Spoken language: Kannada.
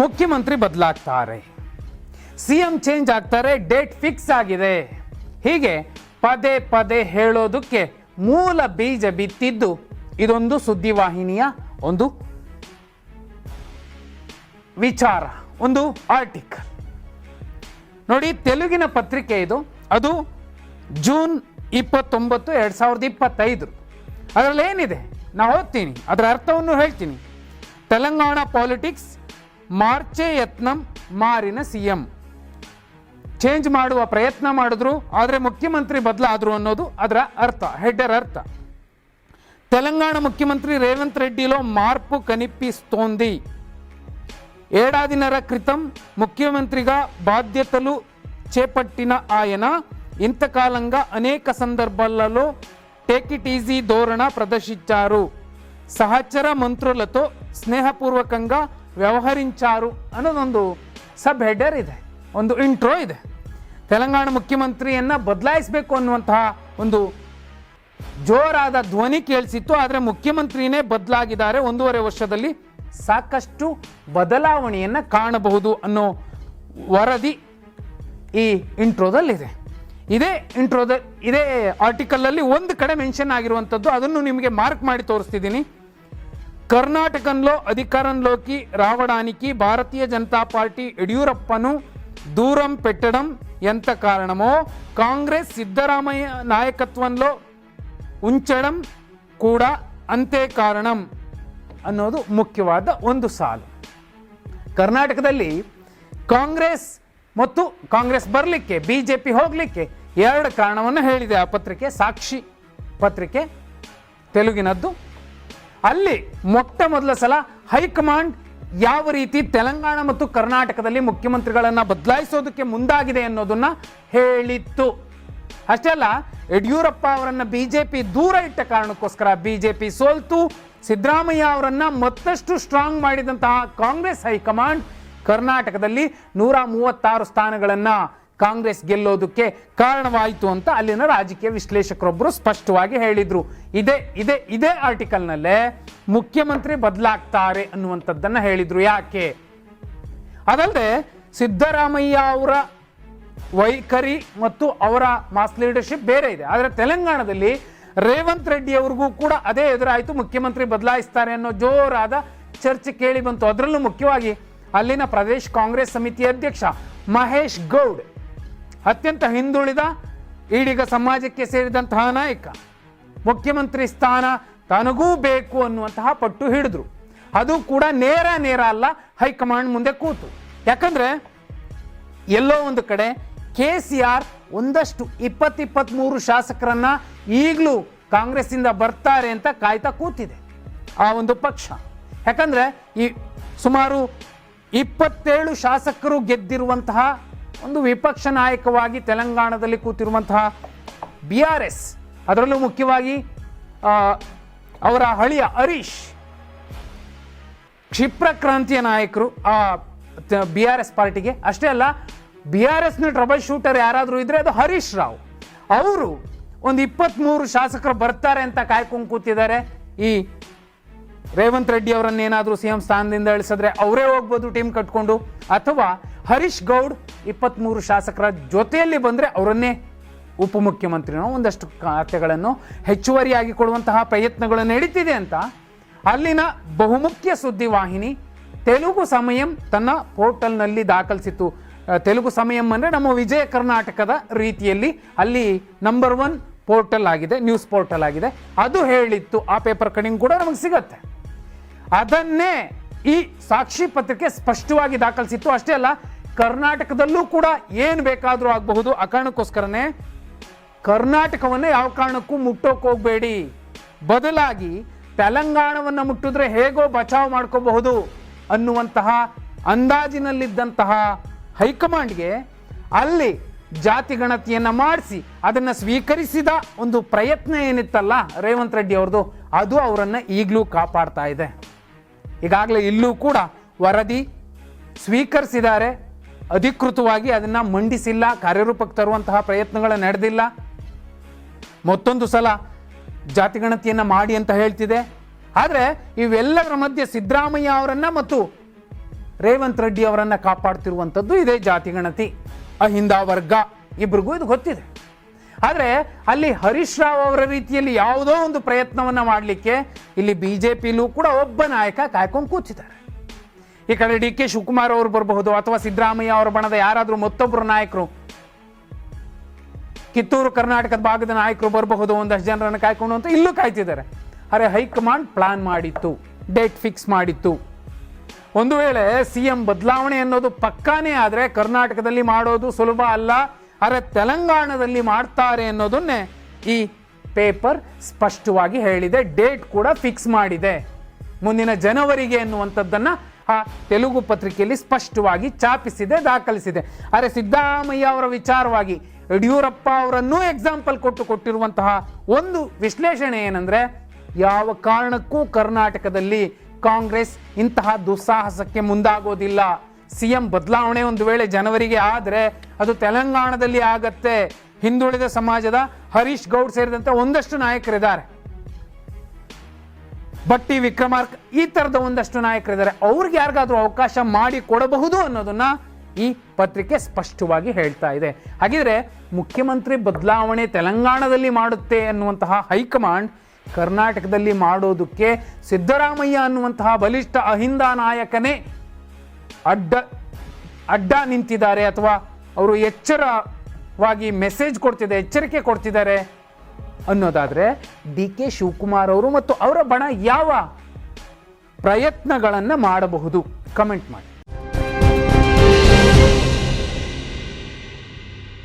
ಮುಖ್ಯಮಂತ್ರಿ ಬದಲಾಗ್ತಾರೆ. ಸಿಎಂ ಚೇಂಜ್ ಆಗ್ತಾರೆ, ಡೇಟ್ ಫಿಕ್ಸ್ ಆಗಿದೆ. ಹೀಗೆ ಪದೇ ಪದೇ ಹೇಳೋದಕ್ಕೆ ಮೂಲ ಬೀಜ ಬಿತ್ತಿದ್ದು ಇದೊಂದು ಸುದ್ದಿವಾಹಿನಿಯ ಒಂದು ವಿಚಾರ, ಒಂದು ಆರ್ಟಿಕಲ್. ನೋಡಿ, ತೆಲುಗಿನ ಪತ್ರಿಕೆ ಇದು. ಅದು ಜೂನ್ ಇಪ್ಪತ್ತೊಂಬತ್ತು ಎರಡು ಸಾವಿರದ ಇಪ್ಪತ್ತೈದು. ಅದರಲ್ಲಿ ಏನಿದೆ ನಾ ಓದ್ತೀನಿ, ಅದರ ಅರ್ಥವನ್ನು ಹೇಳ್ತೀನಿ. Telangana politics ಮಾರ್ಚೆ ಯತ್ನಂ ಮಾರಿನ C M change ಮಾಡುವ ಪ್ರಯತ್ನ ಮಾಡಿದ್ರು ಆದರೆ ಮುಖ್ಯಮಂತ್ರಿ ಬದಲಾದ್ರು ಅನ್ನೋದು ಅದರ అర్థ హెడర్ అర్థ తెలంగాణ ముఖ్యమంత్రి రేవంత్ రెడ్డిలో మార్పు కనిపిస్తోంది ఏడాదిన్నర క్రితం ముఖ్యమంత్రిగా బాధ్యతలు చేపట్టిన ఆయన ఇంతకాలంగా అనేక సందర్భాలలో టేక్ ఇట్ ఈజీ ధోరణ ప్రదర్శించారు సహచర మంత్రులతో స్నేహపూర్వకంగా ವ್ಯವಹರಿಂಚಾರು ಅನ್ನೋದೊಂದು ಸಬ್ ಹೆಡರ್ ಇದೆ, ಒಂದು ಇಂಟ್ರೋ ಇದೆ. ತೆಲಂಗಾಣ ಮುಖ್ಯಮಂತ್ರಿಯನ್ನು ಬದಲಾಯಿಸಬೇಕು ಅನ್ನುವಂತಹ ಒಂದು ಜೋರಾದ ಧ್ವನಿ ಕೇಳಿಸಿತ್ತು, ಆದರೆ ಮುಖ್ಯಮಂತ್ರಿನೇ ಬದಲಾಗಿದ್ದಾರೆ. ಒಂದೂವರೆ ವರ್ಷದಲ್ಲಿ ಸಾಕಷ್ಟು ಬದಲಾವಣೆಯನ್ನು ಕಾಣಬಹುದು ಅನ್ನೋ ವರದಿ ಈ ಇಂಟ್ರೋದಲ್ಲಿದೆ. ಇದೇ ಇಂಟ್ರೋದ, ಇದೇ ಆರ್ಟಿಕಲಲ್ಲಿ ಒಂದು ಕಡೆ ಮೆನ್ಷನ್ ಆಗಿರುವಂಥದ್ದು, ಅದನ್ನು ನಿಮಗೆ ಮಾರ್ಕ್ ಮಾಡಿ ತೋರಿಸ್ತಿದ್ದೀನಿ. కర్ణాటకంలో అధికారంలోకి రావడానికి భారతీయ జనతా పార్టీ యడ్యూరప్పను దూరం పెట్టడం ఎంత కారణమో కాంగ్రెస్ సిద్ధరామయ్య నాయకత్వంలో ఉంచడం కూడా అంతే కారణం ಅನ್ನೋದು ಮುಖ್ಯವಾದ ಒಂದು ಸಾಲು ಕರ್ನಾಟಕದಲ್ಲಿ ಕಾಂಗ್ರೆಸ್ ಮತ್ತು ಕಾಂಗ್ರೆಸ್ ಬರಲಿಕ್ಕೆ ಬಿ ಜೆ ಪಿ ಹೋಗಲಿಕ್ಕೆ ಎರಡು ಕಾರಣವನ್ನು ಹೇಳಿದೆ ಆ ಪತ್ರಿಕೆ ಸಾಕ್ಷಿ ಪತ್ರಿಕೆ ತೆಲುಗಿನದ್ದು ಅಲ್ಲಿ ಮೊಟ್ಟ ಮೊದಲ ಸಲ ಹೈಕಮಾಂಡ್ ಯಾವ ರೀತಿ ತೆಲಂಗಾಣ ಮತ್ತು ಕರ್ನಾಟಕದಲ್ಲಿ ಮುಖ್ಯಮಂತ್ರಿಗಳನ್ನ ಬದಲಾಯಿಸೋದಕ್ಕೆ ಮುಂದಾಗಿದೆ ಅನ್ನೋದನ್ನ ಹೇಳಿತ್ತು. ಅಷ್ಟೇ ಅಲ್ಲ, ಯಡಿಯೂರಪ್ಪ ಅವರನ್ನ ಬಿಜೆಪಿ ದೂರ ಇಟ್ಟ ಕಾರಣಕ್ಕೋಸ್ಕರ ಬಿಜೆಪಿ ಸೋಲ್ತು. ಸಿದ್ದರಾಮಯ್ಯ ಅವರನ್ನ ಮತ್ತಷ್ಟು ಸ್ಟ್ರಾಂಗ್ ಮಾಡಿದಂತಹ ಕಾಂಗ್ರೆಸ್ ಹೈಕಮಾಂಡ್ ಕರ್ನಾಟಕದಲ್ಲಿ ನೂರ ಮೂವತ್ತಾರು ಸ್ಥಾನಗಳನ್ನ ಕಾಂಗ್ರೆಸ್ ಗೆಲ್ಲೋದಕ್ಕೆ ಕಾರಣವಾಯಿತು ಅಂತ ಅಲ್ಲಿನ ರಾಜಕೀಯ ವಿಶ್ಲೇಷಕರೊಬ್ಬರು ಸ್ಪಷ್ಟವಾಗಿ ಹೇಳಿದರು. ಇದೇ ಇದೇ ಇದೇ ಆರ್ಟಿಕಲ್ನಲ್ಲೇ ಮುಖ್ಯಮಂತ್ರಿ ಬದಲಾಗ್ತಾರೆ ಅನ್ನುವಂಥದ್ದನ್ನು ಹೇಳಿದರು. ಯಾಕೆ? ಅದಲ್ಲದೆ ಸಿದ್ದರಾಮಯ್ಯ ಅವರ ವೈಖರಿ ಮತ್ತು ಅವರ ಮಾಸ್ ಲೀಡರ್ಶಿಪ್ ಬೇರೆ ಇದೆ. ಆದರೆ ತೆಲಂಗಾಣದಲ್ಲಿ ರೇವಂತ್ ರೆಡ್ಡಿ ಅವ್ರಿಗೂ ಕೂಡ ಅದೇ ಎದುರಾಯಿತು. ಮುಖ್ಯಮಂತ್ರಿ ಬದಲಾಯಿಸ್ತಾರೆ ಅನ್ನೋ ಜೋರಾದ ಚರ್ಚೆ ಕೇಳಿ ಬಂತು. ಅದರಲ್ಲೂ ಮುಖ್ಯವಾಗಿ ಅಲ್ಲಿನ ಪ್ರದೇಶ್ ಕಾಂಗ್ರೆಸ್ ಸಮಿತಿ ಅಧ್ಯಕ್ಷ ಮಹೇಶ್ ಗೌಡ್ ಅತ್ಯಂತ ಹಿಂದುಳಿದ ಈಡಿಗ ಸಮಾಜಕ್ಕೆ ಸೇರಿದಂತಹ ನಾಯಕ, ಮುಖ್ಯಮಂತ್ರಿ ಸ್ಥಾನ ತನಗೂ ಬೇಕು ಅನ್ನುವಂತಹ ಪಟ್ಟು ಹಿಡಿದ್ರು. ಅದು ಕೂಡ ನೇರ ನೇರ ಅಲ್ಲ, ಹೈಕಮಾಂಡ್ ಮುಂದೆ ಕೂತು. ಯಾಕಂದ್ರೆ ಎಲ್ಲೋ ಒಂದು ಕಡೆ ಕೆ ಸಿ ಆರ್ ಒಂದಷ್ಟು ಇಪ್ಪತ್ತಿಪ್ಪತ್ಮೂರು ಶಾಸಕರನ್ನ ಈಗಲೂ ಕಾಂಗ್ರೆಸ್ಸಿಂದ ಬರ್ತಾರೆ ಅಂತ ಕಾಯ್ತಾ ಕೂತಿದೆ ಆ ಒಂದು ಪಕ್ಷ. ಯಾಕಂದ್ರೆ ಈ ಸುಮಾರು ಇಪ್ಪತ್ತೇಳು ಶಾಸಕರು ಗೆದ್ದಿರುವಂತಹ ಒಂದು ವಿಪಕ್ಷ ನಾಯಕವಾಗಿ ತೆಲಂಗಾಣದಲ್ಲಿ ಕೂತಿರುವಂತಹ ಬಿ ಆರ್ ಎಸ್, ಅದರಲ್ಲೂ ಮುಖ್ಯವಾಗಿ ಅವರ ಹಳಿಯ ಹರೀಶ್, ಕ್ಷಿಪ್ರ ಕ್ರಾಂತಿಯ ನಾಯಕರು ಆ ಬಿ ಆರ್ ಎಸ್ ಪಾರ್ಟಿಗೆ. ಅಷ್ಟೇ ಅಲ್ಲ, ಬಿ ಆರ್ ಎಸ್ನ ಟ್ರಬಲ್ ಶೂಟರ್ ಯಾರಾದರೂ ಇದ್ರೆ ಅದು ಹರೀಶ್ ರಾವ್. ಅವರು ಒಂದು ಇಪ್ಪತ್ತ್ಮೂರು ಶಾಸಕರು ಬರ್ತಾರೆ ಅಂತ ಕಾಯ್ಕೊಂಡು ಕೂತಿದ್ದಾರೆ. ಈ ರೇವಂತ್ ರೆಡ್ಡಿ ಅವರನ್ನೇನಾದರೂ ಸಿ ಎಂ ಸ್ಥಾನದಿಂದ ಇಳಿಸಿದ್ರೆ ಅವರೇ ಹೋಗ್ಬೋದು ಟೀಮ್ ಕಟ್ಕೊಂಡು. ಅಥವಾ ಹರೀಶ್ ಗೌಡ್ ಇಪ್ಪತ್ತ್ಮೂರು ಶಾಸಕರ ಜೊತೆಯಲ್ಲಿ ಬಂದರೆ ಅವರನ್ನೇ ಉಪಮುಖ್ಯಮಂತ್ರಿನೋ ಒಂದಷ್ಟು ಖಾತೆಗಳನ್ನು ಹೆಚ್ಚುವರಿಯಾಗಿ ಕೊಡುವಂತಹ ಪ್ರಯತ್ನಗಳು ನಡೀತಿದೆ ಅಂತ. ಅಲ್ಲಿನ ಬಹುಮುಖ್ಯ ಸುದ್ದಿವಾಹಿನಿ ತೆಲುಗು ಸಮಯಂ ತನ್ನ ಪೋರ್ಟಲ್ನಲ್ಲಿ ದಾಖಲಿಸಿತ್ತು. ತೆಲುಗು ಸಮಯಂ ಅಂದರೆ ನಮ್ಮ ವಿಜಯ ಕರ್ನಾಟಕದ ರೀತಿಯಲ್ಲಿ ಅಲ್ಲಿ ನಂಬರ್ ಒನ್ ಪೋರ್ಟಲ್ ಆಗಿದೆ, ನ್ಯೂಸ್ ಪೋರ್ಟಲ್ ಆಗಿದೆ. ಅದು ಹೇಳಿತ್ತು, ಆ ಪೇಪರ್ ಕಡಿಂಗ್ ಕೂಡ ನಮಗೆ ಸಿಗತ್ತೆ. ಅದನ್ನೇ ಈ ಸಾಕ್ಷಿ ಪತ್ರಿಕೆ ಸ್ಪಷ್ಟವಾಗಿ ದಾಖಲಿಸಿತ್ತು. ಅಷ್ಟೇ ಅಲ್ಲ ಕರ್ನಾಟಕದಲ್ಲೂ ಕೂಡ ಏನು ಬೇಕಾದರೂ ಆಗಬಹುದು. ಆ ಕಾರಣಕ್ಕೋಸ್ಕರನೇ ಕರ್ನಾಟಕವನ್ನು ಯಾವ ಕಾರಣಕ್ಕೂ ಮುಟ್ಟೋಕೆ ಹೋಗಬೇಡಿ. ಬದಲಾಗಿ ತೆಲಂಗಾಣವನ್ನು ಮುಟ್ಟಿದ್ರೆ ಹೇಗೋ ಬಚಾವ್ ಮಾಡ್ಕೋಬಹುದು ಅನ್ನುವಂತಹ ಅಂದಾಜಿನಲ್ಲಿದ್ದಂತಹ ಹೈಕಮಾಂಡ್ಗೆ ಅಲ್ಲಿ ಜಾತಿ ಗಣತಿಯನ್ನ ಮಾಡಿಸಿ ಅದನ್ನ ಸ್ವೀಕರಿಸಿದ ಒಂದು ಪ್ರಯತ್ನ ಏನಿತ್ತಲ್ಲ ರೇವಂತ್ ರೆಡ್ಡಿ ಅವ್ರದ್ದು, ಅದು ಅವರನ್ನು ಈಗಲೂ ಕಾಪಾಡ್ತಾ ಇದೆ. ಈಗಾಗಲೇ ಇಲ್ಲೂ ಕೂಡ ವರದಿ ಸ್ವೀಕರಿಸಿದ್ದಾರೆ. ಅಧಿಕೃತವಾಗಿ ಅದನ್ನ ಮಂಡಿಸಿಲ್ಲ, ಕಾರ್ಯರೂಪಕ್ಕೆ ತರುವಂತಹ ಪ್ರಯತ್ನಗಳು ನಡೆದಿಲ್ಲ. ಮತ್ತೊಂದು ಸಲ ಜಾತಿಗಣತಿಯನ್ನು ಮಾಡಿ ಅಂತ ಹೇಳ್ತಿದೆ. ಆದರೆ ಇವೆಲ್ಲದರ ಮಧ್ಯೆ ಸಿದ್ದರಾಮಯ್ಯ ಅವರನ್ನು ಮತ್ತು ರೇವಂತ್ ರೆಡ್ಡಿ ಅವರನ್ನು ಕಾಪಾಡ್ತಿರುವಂಥದ್ದು ಇದೇ ಜಾತಿಗಣತಿ ಅಹಿಂದ ವರ್ಗ ಇಬ್ರಿಗೂ ಇದು ಗೊತ್ತಿದೆ. ಆದರೆ ಅಲ್ಲಿ ಹರೀಶ್ ರಾವ್ ಅವರ ರೀತಿಯಲ್ಲಿ ಯಾವುದೋ ಒಂದು ಪ್ರಯತ್ನವನ್ನ ಮಾಡಲಿಕ್ಕೆ ಇಲ್ಲಿ ಬಿ ಜೆ ಪಿಲೂ ಕೂಡ ಒಬ್ಬ ನಾಯಕ ಕಾಯ್ಕೊಂಡು ಕೂತಿದ್ದಾರೆ. ಈ ಕಡೆ ಡಿ ಕೆ ಶಿವಕುಮಾರ್ ಅವರು ಬರಬಹುದು ಅಥವಾ ಸಿದ್ದರಾಮಯ್ಯ ಅವರ ಬಣದ ಯಾರಾದರೂ ಮತ್ತೊಬ್ಬರು ನಾಯಕರು? ಕಿತ್ತೂರು ಕರ್ನಾಟಕದ ಭಾಗದ ನಾಯಕರು ಬರಬಹುದು, ಒಂದಷ್ಟು ಜನರನ್ನು ಕಾಯ್ಕೊಂಡು ಅಂತ ಇಲ್ಲೂ ಕಾಯ್ತಿದ್ದಾರೆ. ಅರೆ, ಹೈಕಮಾಂಡ್ ಪ್ಲಾನ್ ಮಾಡಿತ್ತು, ಡೇಟ್ ಫಿಕ್ಸ್ ಮಾಡಿತ್ತು. ಒಂದು ವೇಳೆ ಸಿ ಎಂ ಬದಲಾವಣೆ ಅನ್ನೋದು ಪಕ್ಕಾನೇ ಆದರೆ ಕರ್ನಾಟಕದಲ್ಲಿ ಮಾಡೋದು ಸುಲಭ ಅಲ್ಲ, ಅರೆ ತೆಲಂಗಾಣದಲ್ಲಿ ಮಾಡ್ತಾರೆ ಅನ್ನೋದನ್ನೇ ಈ ಪೇಪರ್ ಸ್ಪಷ್ಟವಾಗಿ ಹೇಳಿದೆ, ಡೇಟ್ ಕೂಡ ಫಿಕ್ಸ್ ಮಾಡಿದೆ. ಮುಂದಿನ ಜನವರಿಗೆ ಎನ್ನುವಂಥದ್ದನ್ನ ಆ ತೆಲುಗು ಪತ್ರಿಕೆಯಲ್ಲಿ ಸ್ಪಷ್ಟವಾಗಿ ಛಾಪಿಸಿದೆ, ದಾಖಲಿಸಿದೆ. ಅರೆ ಸಿದ್ದರಾಮಯ್ಯ ಅವರ ವಿಚಾರವಾಗಿ ಯಡಿಯೂರಪ್ಪ ಅವರನ್ನೂ ಎಕ್ಸಾಂಪಲ್ ಕೊಟ್ಟು ಕೊಟ್ಟಿರುವಂತಹ ಒಂದು ವಿಶ್ಲೇಷಣೆ ಏನಂದ್ರೆ, ಯಾವ ಕಾರಣಕ್ಕೂ ಕರ್ನಾಟಕದಲ್ಲಿ ಕಾಂಗ್ರೆಸ್ ಇಂತಹ ದುಸ್ಸಾಹಸಕ್ಕೆ ಮುಂದಾಗೋದಿಲ್ಲ. ಸಿಎಂ ಬದಲಾವಣೆ ಒಂದು ವೇಳೆ ಜನವರಿಗೆ ಆದರೆ ಅದು ತೆಲಂಗಾಣದಲ್ಲಿ ಆಗತ್ತೆ. ಹಿಂದುಳಿದ ಸಮಾಜದ ಹರೀಶ್ ಗೌಡ್ ಸೇರಿದಂತೆ ಒಂದಷ್ಟು ನಾಯಕರಿದ್ದಾರೆ. ಬಟ್ಟಿ ವಿಕ್ರಮಾರ್ಕ್ ಈ ತರದ ಒಂದಷ್ಟು ನಾಯಕರಿದ್ದಾರೆ. ಅವ್ರಿಗೆ ಯಾರಿಗಾದ್ರೂ ಅವಕಾಶ ಮಾಡಿ ಕೊಡಬಹುದು ಅನ್ನೋದನ್ನ ಈ ಪತ್ರಿಕೆ ಸ್ಪಷ್ಟವಾಗಿ ಹೇಳ್ತಾ ಇದೆ. ಹಾಗಿದ್ರೆ ಮುಖ್ಯಮಂತ್ರಿ ಬದಲಾವಣೆ ತೆಲಂಗಾಣದಲ್ಲಿ ಮಾಡುತ್ತೆ ಅನ್ನುವಂತಹ ಹೈಕಮಾಂಡ್ ಕರ್ನಾಟಕದಲ್ಲಿ ಮಾಡೋದಕ್ಕೆ ಸಿದ್ದರಾಮಯ್ಯ ಅನ್ನುವಂತಹ ಬಲಿಷ್ಠ ಅಹಿಂದ ನಾಯಕನೇ ಅಡ್ಡ ಅಡ್ಡ ನಿಂತಿದ್ದಾರೆ ಅಥವಾ ಅವರು ಎಚ್ಚರವಾಗಿ ಮೆಸೇಜ್ ಕೊಡ್ತಿದ್ದಾರೆ, ಎಚ್ಚರಿಕೆ ಕೊಡ್ತಿದ್ದಾರೆ. ಅನ್ನೋದಾದ್ರೆ ಡಿ ಕೆ ಶಿವಕುಮಾರ್ ಅವರು ಮತ್ತು ಅವರ ಬಣ ಯಾವ ಪ್ರಯತ್ನಗಳನ್ನು ಮಾಡಬಹುದು? ಕಮೆಂಟ್ ಮಾಡಿ.